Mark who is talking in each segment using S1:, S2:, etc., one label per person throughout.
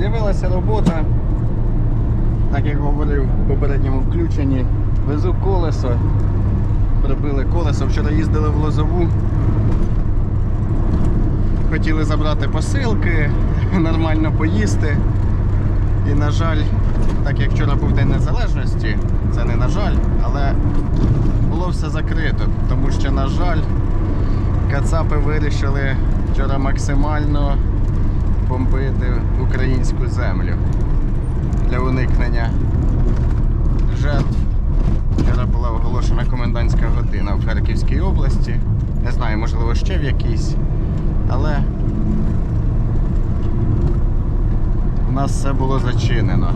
S1: З'явилася робота, так як говорив в попередньому включенні, везу колесо, прибили колесо. Вчора їздили в Лозову. Хотіли забрати посилки, нормально поїсти. І, на жаль, так як вчора був День Незалежності, це не на жаль, але було все закрито, тому що, на жаль, кацапи вирішили вчора максимально бомбити українську землю для уникнення жертв. Вчора була оголошена комендантська година в Харківській області. Не знаю, можливо, ще в якійсь, але у нас все було зачинено.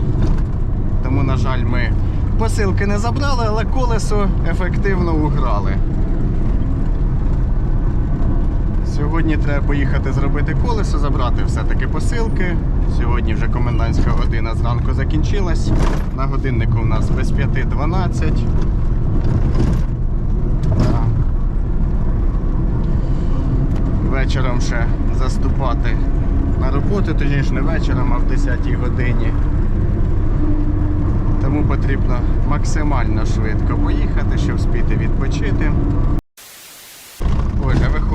S1: Тому, на жаль, ми посилки не забрали, але колесо ефективно уграли. Сьогодні треба поїхати зробити колесо, забрати все-таки посилки. Сьогодні вже комендантська година зранку закінчилась. На годиннику у нас без 5.12. Да. Вечором ще заступати на роботу, точніше не вечором, а в 10 годині. Тому потрібно максимально швидко поїхати, щоб вспіти відпочити.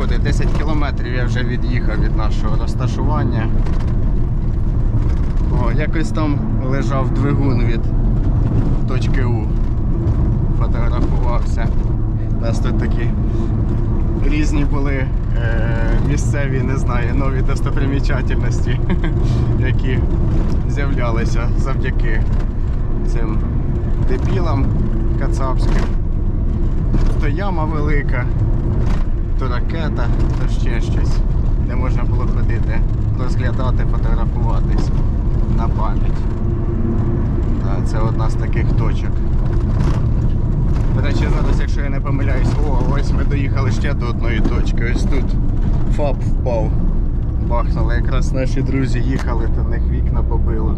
S1: Виходить, 10 кілометрів я вже від'їхав від нашого розташування. О, якось там лежав двигун від точки У. Фотографувався. У нас тут такі різні були е, місцеві, не знаю, нові достопримічательності, які з'являлися завдяки цим дебілам кацапським. То яма велика, то ракета, то ще щось. Де можна було ходити, розглядати, фотографуватись на пам'ять. Це одна з таких точок. До речі, зараз, якщо я не помиляюсь, о, ось ми доїхали ще до одної точки. Ось тут ФАП впав. Бахнули. Якраз наші друзі їхали, то них вікна побило.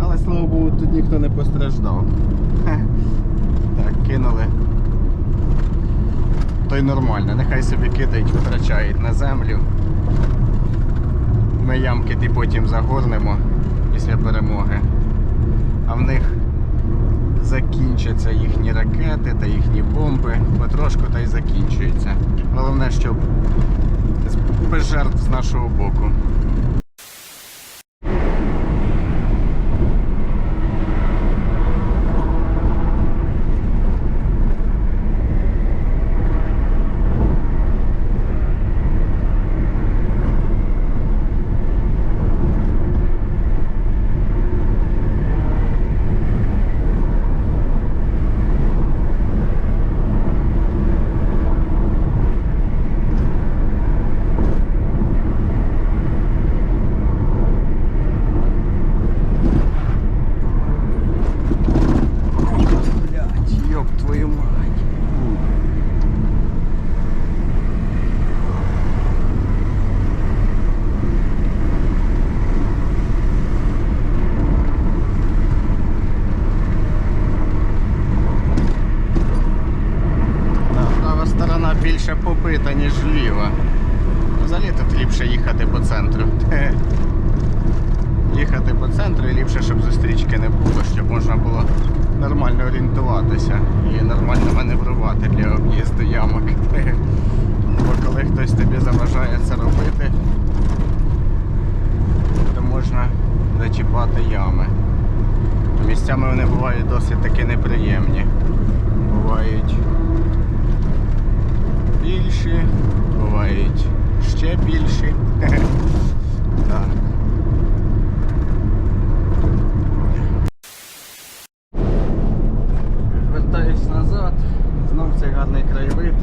S1: Але слава Богу, тут ніхто не постраждав. Так, кинули. То й нормально, нехай собі кидають, витрачають на землю. Ми ямки ті потім загорнемо після перемоги. А в них закінчаться їхні ракети та їхні бомби. Потрошку та й закінчуються. Головне, щоб без жертв з нашого боку. yung ще більші. Так. Вертаюсь назад, знов цей гарний краєвид.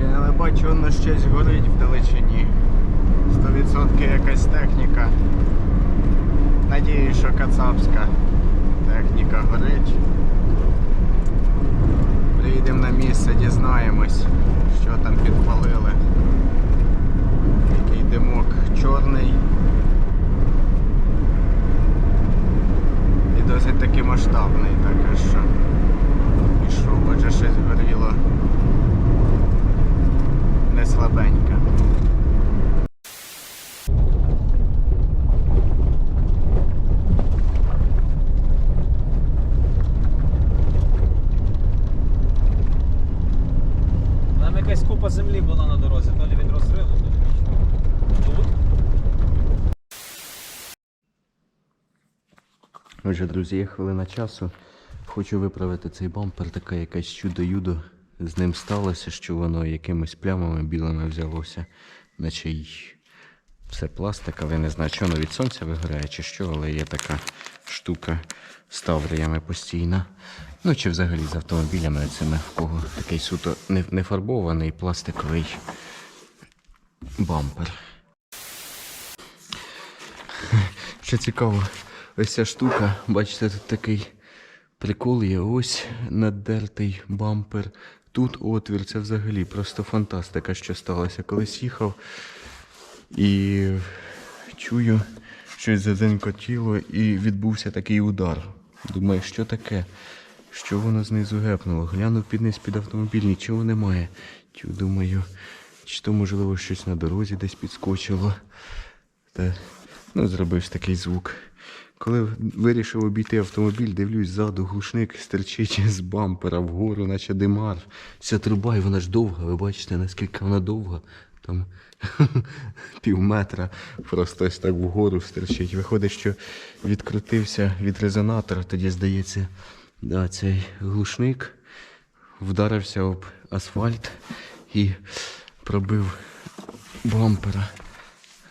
S1: І, Але бачу, воно щось горить вдалечині. 100% якась техніка. Надіюсь, що кацапська техніка горить. Приїдемо на місце, дізнаємось, що там підпалили. Який димок чорний. І досить таки масштабний, так що пішов, бачиш, щось горіло не слабеньке. Отже, друзі, є хвилина часу. Хочу виправити цей бампер, таке якесь чудо-юдо з ним сталося, що воно якимись плямами білими взялося, наче й все пластик, але не знаю, чи воно від сонця вигорає чи що, але є така штука з тавріями постійна. Ну чи взагалі з автомобілями цими, в кого такий суто не, не фарбований пластиковий бампер. Що цікаво, ось ця штука, бачите, тут такий прикол є. Ось надертий бампер. Тут отвір, це взагалі просто фантастика, що сталося. Колись їхав і чую, щось заденькотіло, і відбувся такий удар. Думаю, що таке? Що воно знизу гепнуло? Глянув під низ під автомобіль, нічого немає. Тю, думаю, чи то можливо щось на дорозі десь підскочило. Та, ну, зробив такий звук. Коли вирішив обійти автомобіль, дивлюсь ззаду, глушник стерчить з бампера вгору, наче димар. Ця труба, і вона ж довга, ви бачите, наскільки вона довга. Там пів метра просто ось так вгору стерчить. Виходить, що відкрутився від резонатора, тоді здається, да, цей глушник вдарився об асфальт і пробив бампера.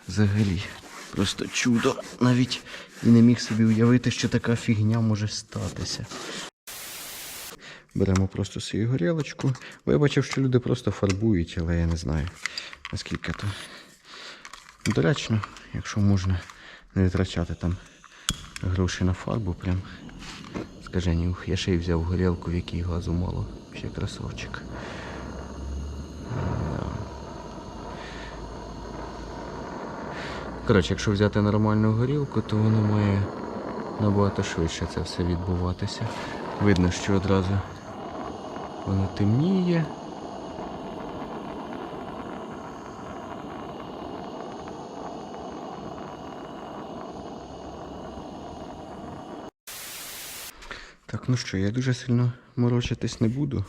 S1: Взагалі, просто чудо. Навіть і не міг собі уявити, що така фігня може статися. Беремо просто свою горілочку. Бо я бачив, що люди просто фарбують, але я не знаю, наскільки то доречно, якщо можна не витрачати там гроші на фарбу. Прям скажені, ух, я ще й взяв горілку, в якій газу мало. Ще красавчик. Коротше, якщо взяти нормальну горілку, то воно має набагато швидше це все відбуватися. Видно, що одразу воно темніє. Так, ну що, я дуже сильно морочитись не буду,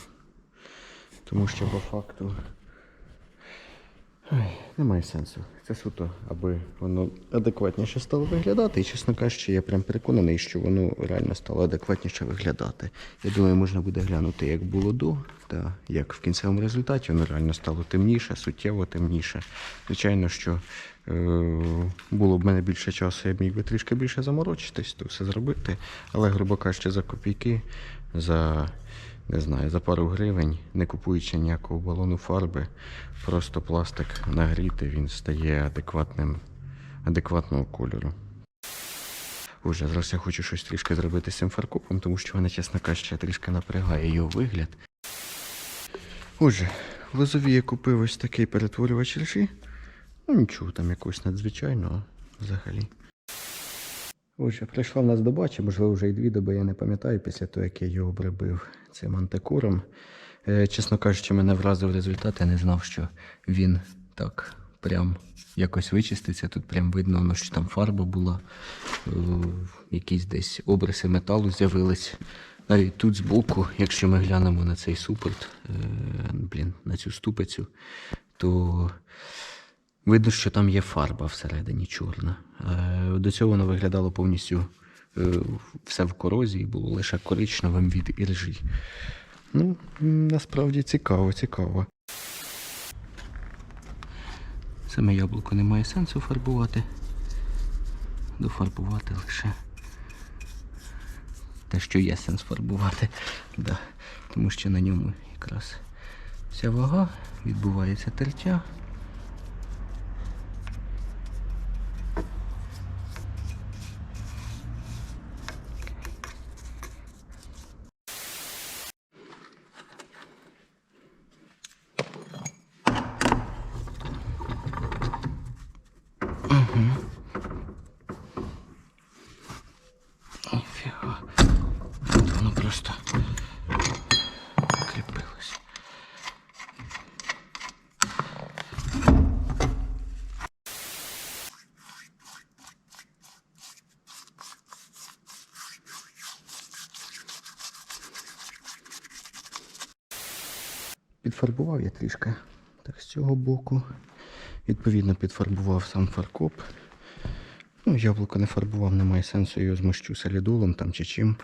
S1: тому що по факту немає сенсу. Це суто, аби воно адекватніше стало виглядати. І, чесно кажучи, я прям переконаний, що воно реально стало адекватніше виглядати. Я думаю, можна буде глянути, як було до, та як в кінцевому результаті воно реально стало темніше, суттєво темніше. Звичайно, що е, було б в мене більше часу, я міг би трішки більше заморочитись, то все зробити. Але, грубо кажучи, за копійки, за не знаю, за пару гривень, не купуючи ніякого балону фарби, просто пластик нагріти, він стає адекватним, адекватного кольору. Уже зараз я хочу щось трішки зробити з цим фаркопом, тому що мене, чесно кажучи, трішки напрягає його вигляд. Отже, в лозові я купив ось такий перетворювач ржі. Ну нічого там якогось надзвичайного взагалі. Отже, прийшла в нас доба, чи можливо вже й дві доби, я не пам'ятаю, після того, як я його обробив цим антикуром. Е, чесно кажучи, мене вразив результат, я не знав, що він так прям якось вичиститься. Тут прям видно, ну, що там фарба була, е, якісь десь обриси металу з'явились. Навіть тут збоку, якщо ми глянемо на цей супорт, е, блін, на цю ступицю, то Видно, що там є фарба всередині чорна. Е, До цього воно виглядало повністю е, все в корозії, було лише коричневим від іржі. Ну, насправді цікаво, цікаво. Саме яблуко не має сенсу фарбувати. Дофарбувати лише те, що є сенс фарбувати. Да. Тому що на ньому якраз вся вага, відбувається тертя. Ніфіга. Тут воно просто кріпилось. Підфарбував я трішки так з цього боку. Відповідно, підфарбував сам фаркоп. Ну, яблуко не фарбував, немає сенсу його змощу солідолом там чи чим.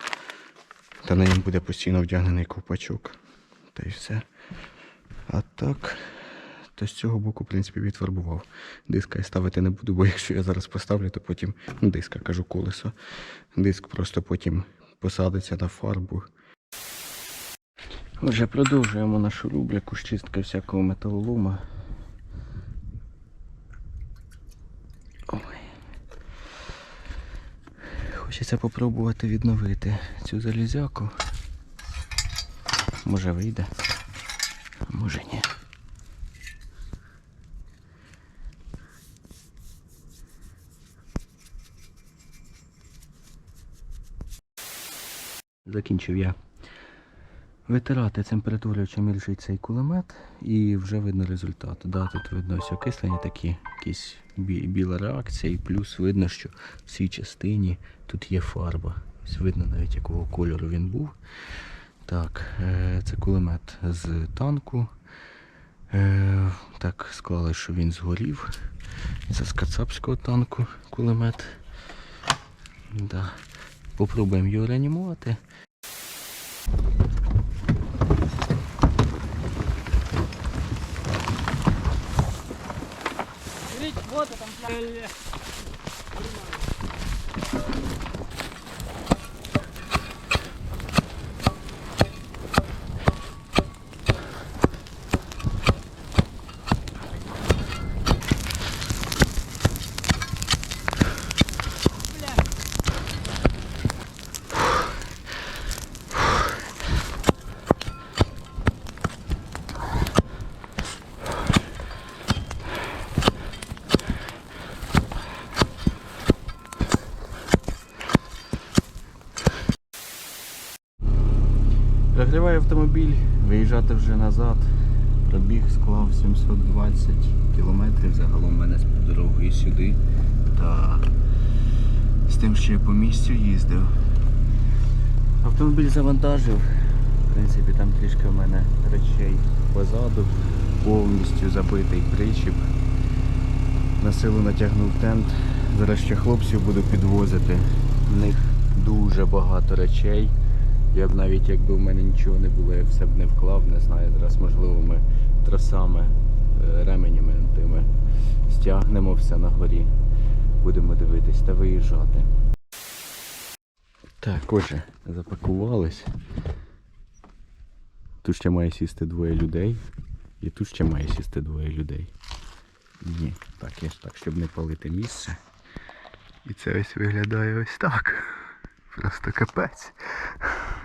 S1: Та на ньому буде постійно вдягнений ковпачок. Та й все. А так, то з цього боку, в принципі, відфарбував. Диска я ставити не буду, бо якщо я зараз поставлю, то потім, ну, диска кажу колесо. Диск просто потім посадиться на фарбу. Отже, продовжуємо нашу рубрику з всякого металолома. Ой. Хочеться попробувати відновити цю залізяку. Може вийде, а може ні. Закінчив я витирати цим перетворювачем ільжить цей кулемет і вже видно результат. Да, тут видно ось окислені такі, якісь бі- біла реакція, і плюс видно, що в цій частині тут є фарба. Ось видно навіть якого кольору він був. Так, е, це кулемет з танку. Е, Так склали, що він згорів. Це з кацапського танку кулемет. Да. Попробуємо його реанімувати.
S2: Смотрите, вот это там.
S1: Загріваю автомобіль, виїжджати вже назад. Пробіг склав 720 кілометрів загалом в мене з дорогою сюди. Та з тим, що я по місцю їздив. Автомобіль завантажив. В принципі, там трішки в мене речей позаду, повністю забитий причіп. На силу натягнув тент. Зараз ще хлопців буду підвозити. В них дуже багато речей. Я б навіть якби в мене нічого не було, я все б не вклав, не знаю. Зараз можливо ми тросами, е, ременями тими стягнемо все на горі. Будемо дивитись та виїжджати. Так, отже, запакувались. Тут ще має сісти двоє людей. І тут ще має сісти двоє людей. Ні, так, я ж так, щоб не палити місце. І це ось виглядає ось так. Просто капець.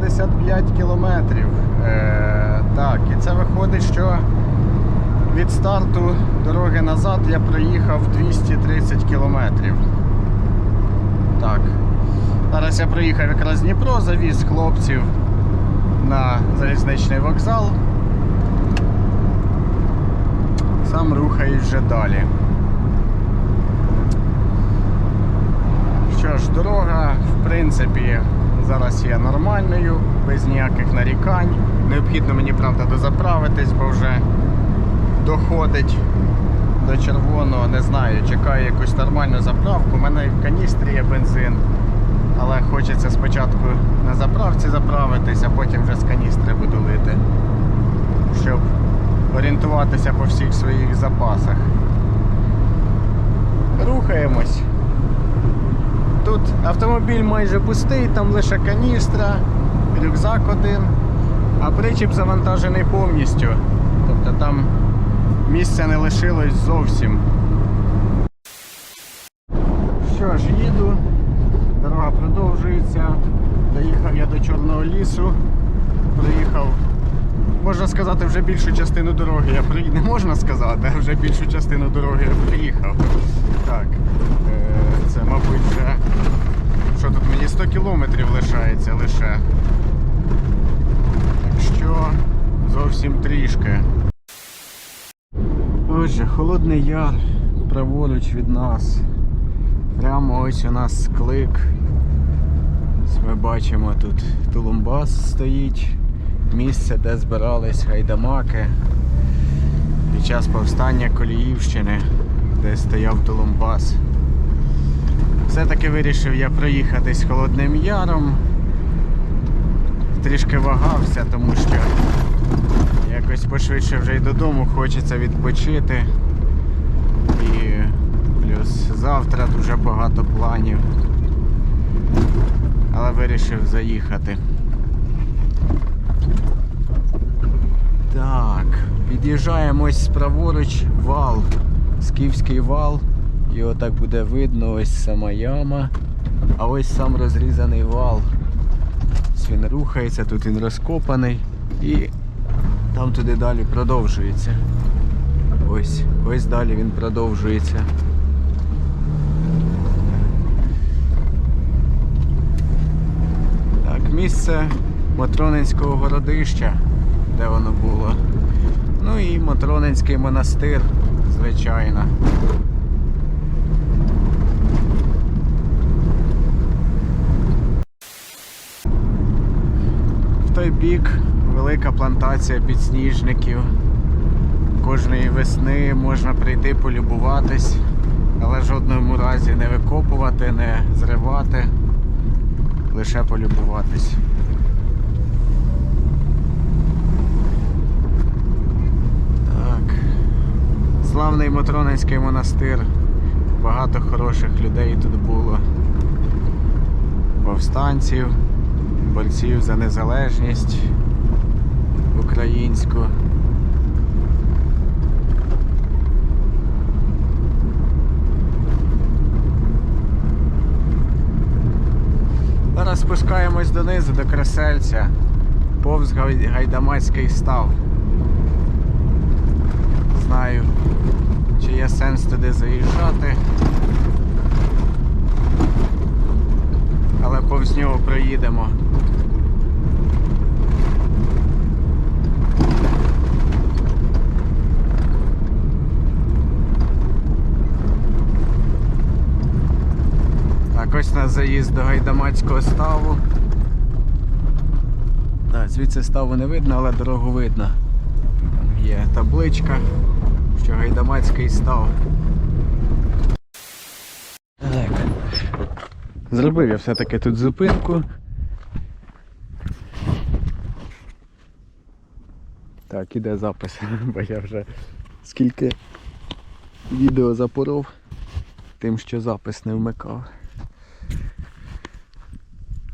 S1: 955 кілометрів. Е, Так, і це виходить, що від старту дороги назад я проїхав 230 кілометрів. Так. Зараз я приїхав якраз Дніпро, завіз хлопців на залізничний вокзал. Сам рухаюсь вже далі. Що ж, дорога, в принципі, зараз є нормальною, без ніяких нарікань. Необхідно мені, правда, дозаправитись, бо вже доходить до червоного, не знаю, чекаю якусь нормальну заправку. У мене в каністрі є бензин, але хочеться спочатку на заправці заправитись, а потім вже з каністри буду лити, щоб орієнтуватися по всіх своїх запасах. Рухаємось. Тут автомобіль майже пустий, там лише каністра, рюкзак один, а причіп завантажений повністю. Тобто там місця не лишилось зовсім. Що ж, їду, дорога продовжується. Доїхав я до Чорного лісу, проїхав, можна сказати, вже більшу частину дороги я приїхав. Не можна сказати, а вже більшу частину дороги я приїхав. Так, е, мабуть, вже. Що тут мені 100 кілометрів лишається лише. Так що зовсім трішки. Отже, Холодний Яр праворуч від нас. Прямо ось у нас клик. Ось Ми бачимо тут Тулумбас стоїть. Місце, де збирались гайдамаки під час повстання Коліївщини, де стояв Тулумбас. Все-таки вирішив я проїхатись Холодним Яром. Трішки вагався, тому що якось пошвидше вже й додому хочеться відпочити. І плюс завтра дуже багато планів. Але вирішив заїхати. Так, під'їжджаємо ось праворуч вал. Скіфський вал. Його так буде видно, ось сама яма. А ось сам розрізаний вал. Ось він рухається, тут він розкопаний і там туди далі продовжується. Ось, ось далі він продовжується. Так, місце Матронинського городища, де воно було. Ну і Матронинський монастир, звичайно. Той бік велика плантація підсніжників. Кожної весни можна прийти полюбуватись, але жодному разі не викопувати, не зривати, лише полюбуватись. Так. Славний Матронинський монастир. Багато хороших людей тут було. Повстанців, борців за незалежність українську. Зараз спускаємось донизу до кресельця. Повз Гайдамацький став. Знаю, чи є сенс туди заїжджати. Але повз нього проїдемо. Так, ось у нас заїзд до Гайдамацького ставу. Так, звідси ставу не видно, але дорогу видно. Там є табличка, що Гайдамацький став. Так. Зробив я все-таки тут зупинку. Так, іде запис, бо я вже скільки відео запоров тим, що запис не вмикав.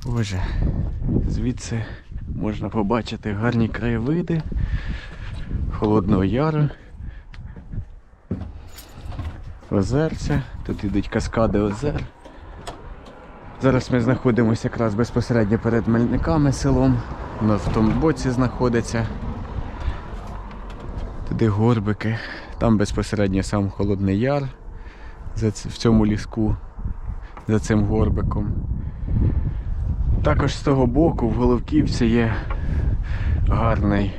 S1: Отже, звідси можна побачити гарні краєвиди Холодного Яру. Озерця. Тут йдуть каскади озер. Зараз ми знаходимося якраз безпосередньо перед Мельниками селом. Воно в тому боці знаходиться. Туди горбики. Там безпосередньо сам Холодний Яр. В цьому ліску, за цим горбиком. Також з того боку в Головківці є гарний,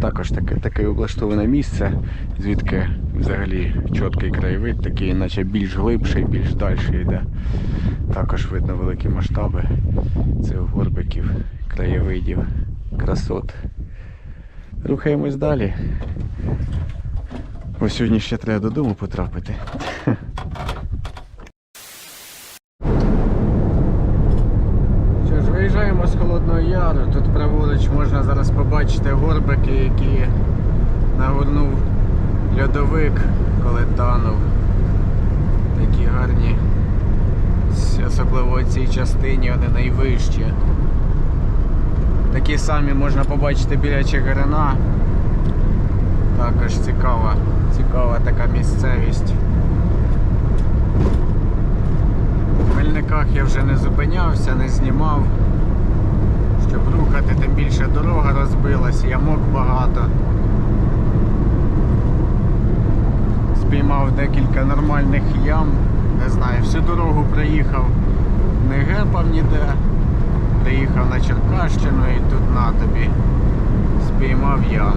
S1: також таке, таке облаштоване місце, звідки взагалі чіткий краєвид, такий, наче більш глибший, більш дальший йде. Також видно великі масштаби цих горбиків, краєвидів, красот. Рухаємось далі. Ось сьогодні ще треба додому потрапити. Що ж, виїжджаємо з Холодного Яру. Тут праворуч можна зараз побачити горбики, які нагорнув льодовик, коли танув. Такі гарні Особливо в цій частині вони найвищі. Такі самі можна побачити біля Чигирина. Також цікава, цікава така місцевість. В Мельниках я вже не зупинявся, не знімав. Щоб рухати, тим більше дорога розбилась, ямок багато. Спіймав декілька нормальних ям. Не знаю, всю дорогу приїхав, не гепав ніде. Приїхав на Черкащину і тут на тобі. Спіймав ям.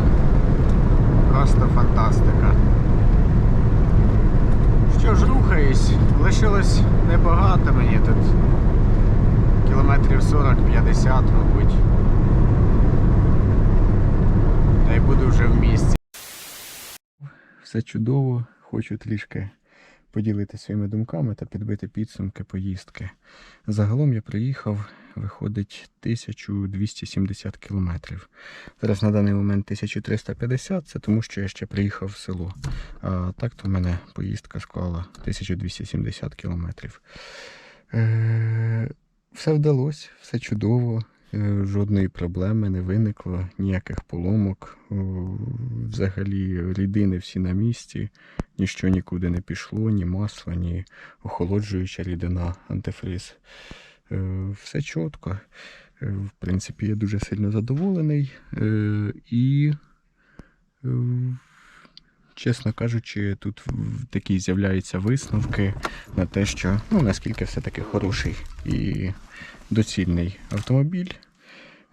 S1: Просто фантастика. Що ж, рухаюсь, лишилось небагато мені тут. Кілометрів 40-50, мабуть. Та й буду вже в місті. Все чудово, хочу трішки поділитися своїми думками та підбити підсумки поїздки. Загалом я приїхав, виходить 1270 кілометрів. Зараз на даний момент 1350, це тому що я ще приїхав в село. А так то в мене поїздка склала 1270 кілометрів. Е, все вдалося, все чудово. е, Жодної проблеми не виникло, ніяких поломок. Взагалі рідини всі на місці, ніщо нікуди не пішло, ні масло, ні охолоджуюча рідина, антифриз. Е, Все чітко. Е, В принципі, я дуже сильно задоволений. Е, І, е, чесно кажучи, тут такі з'являються висновки на те, що ну, наскільки все-таки хороший і доцільний автомобіль.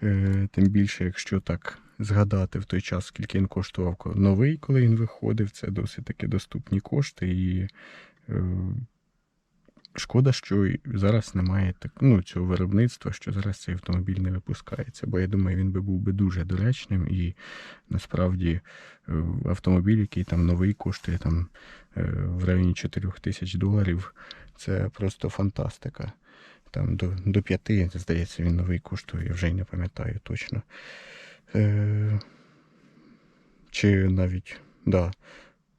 S1: Е, Тим більше, якщо так згадати в той час, скільки він коштував новий, коли він виходив, це досить таки доступні кошти. І е, шкода, що зараз немає так, ну, цього виробництва, що зараз цей автомобіль не випускається. Бо я думаю, він би був би дуже доречним і насправді е, автомобіль, який там новий коштує там в районі 4 тисяч доларів, це просто фантастика. Там до, до 5, здається, він новий коштує, я вже й не пам'ятаю точно. Е, чи навіть, да,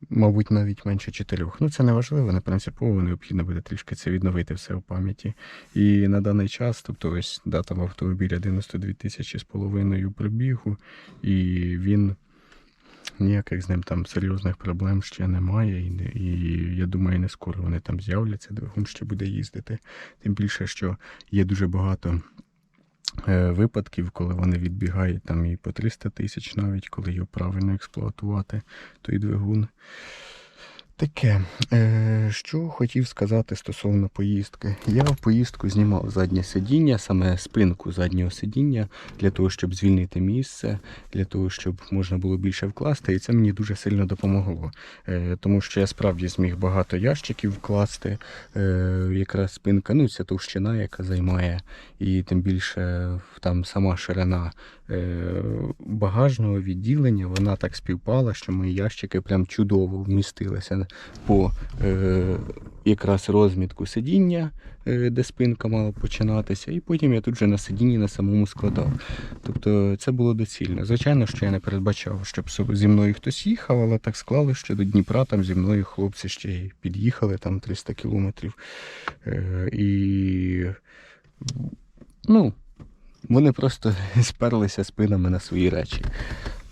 S1: мабуть, навіть менше 4. Ну, це не важливо, не принципово, необхідно буде трішки це відновити все в пам'яті. І на даний час, тобто ось дата в автомобіля 92 тисячі з половиною пробігу, і він ніяких з ним там серйозних проблем ще немає. І, не- і я думаю, не скоро вони там з'являться, двигун ще буде їздити. Тим більше, що є дуже багато е, випадків, коли вони відбігають там і по 300 тисяч, навіть коли його правильно експлуатувати, той двигун. Таке, е, що хотів сказати стосовно поїздки. Я в поїздку знімав заднє сидіння, саме спинку заднього сидіння, для того, щоб звільнити місце, для того, щоб можна було більше вкласти, і це мені дуже сильно допомогло. Е, тому що я справді зміг багато ящиків вкласти. Е, якраз спинка, ну ця товщина, яка займає, і тим більше там сама ширина багажного відділення, вона так співпала, що мої ящики прям чудово вмістилися по е, якраз розмітку сидіння, е, де спинка мала починатися, і потім я тут же на сидінні на самому складав. Тобто це було доцільно. Звичайно, що я не передбачав, щоб зі мною хтось їхав, але так склали, що до Дніпра там зі мною хлопці ще й під'їхали там 300 кілометрів. Е, і ну, вони просто сперлися спинами на свої речі.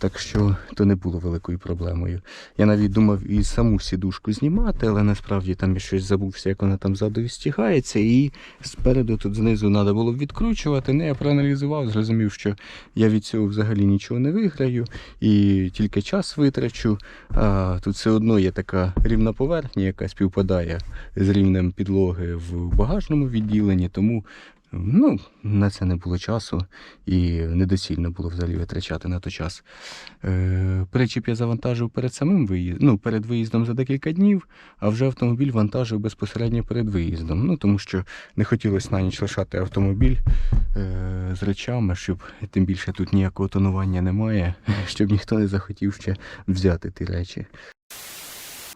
S1: Так що то не було великою проблемою. Я навіть думав і саму сідушку знімати, але насправді там я щось забувся, як вона там ззаду відстігається, і спереду тут знизу треба було відкручувати. Ну, я проаналізував, зрозумів, що я від цього взагалі нічого не виграю і тільки час витрачу. А тут все одно є така рівна поверхня, яка співпадає з рівнем підлоги в багажному відділенні, тому Ну, на це не було часу і недоцільно було взагалі витрачати на той час. Е, причіп я завантажив перед самим виїздом, ну, перед виїздом за декілька днів, а вже автомобіль вантажив безпосередньо перед виїздом. Ну, тому що не хотілося на ніч лишати автомобіль е, з речами, щоб тим більше тут ніякого тонування немає, щоб ніхто не захотів ще взяти ті речі.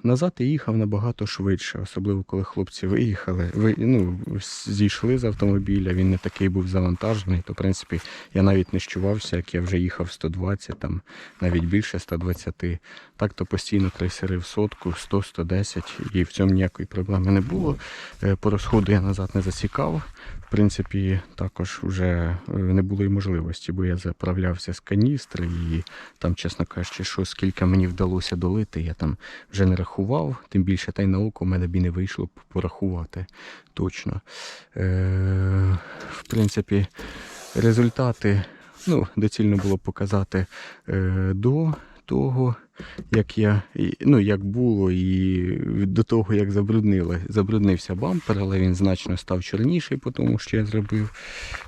S1: Назад я їхав набагато швидше, особливо коли хлопці виїхали. Ви, ну, зійшли з автомобіля, він не такий був завантажений, то в принципі я навіть не щувався, як я вже їхав 120, там навіть більше 120. Так то постійно трейсерив сотку, 100-110, і в цьому ніякої проблеми не було. Е, По розходу я назад не засікав. В принципі, також вже е, не було й можливості, бо я заправлявся з каністри, і там, чесно кажучи, що скільки мені вдалося долити, я там вже не рахував. Тим більше та й на око в мене б і не вийшло б порахувати точно. Е, в принципі, результати ну, доцільно було показати е, до того, як я, ну, як було, і до того, як забруднили, забруднився бампер, але він значно став чорніший, тому що я зробив.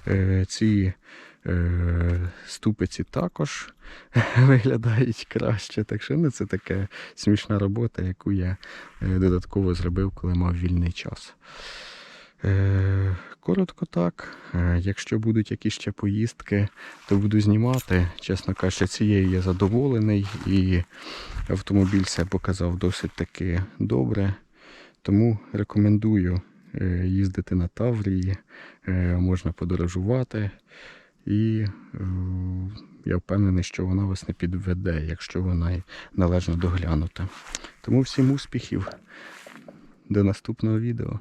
S1: Е, ці ступиці також виглядають краще. Так що ну, це така смішна робота, яку я е, додатково зробив, коли мав вільний час. Е, коротко так. Е, якщо будуть якісь ще поїздки, то буду знімати. Чесно кажучи, цією я задоволений і автомобіль себе показав досить таки добре. Тому рекомендую е, їздити на Таврії, е, можна подорожувати. І е, я впевнений, що вона вас не підведе, якщо вона належно доглянута. Тому всім успіхів. До наступного відео.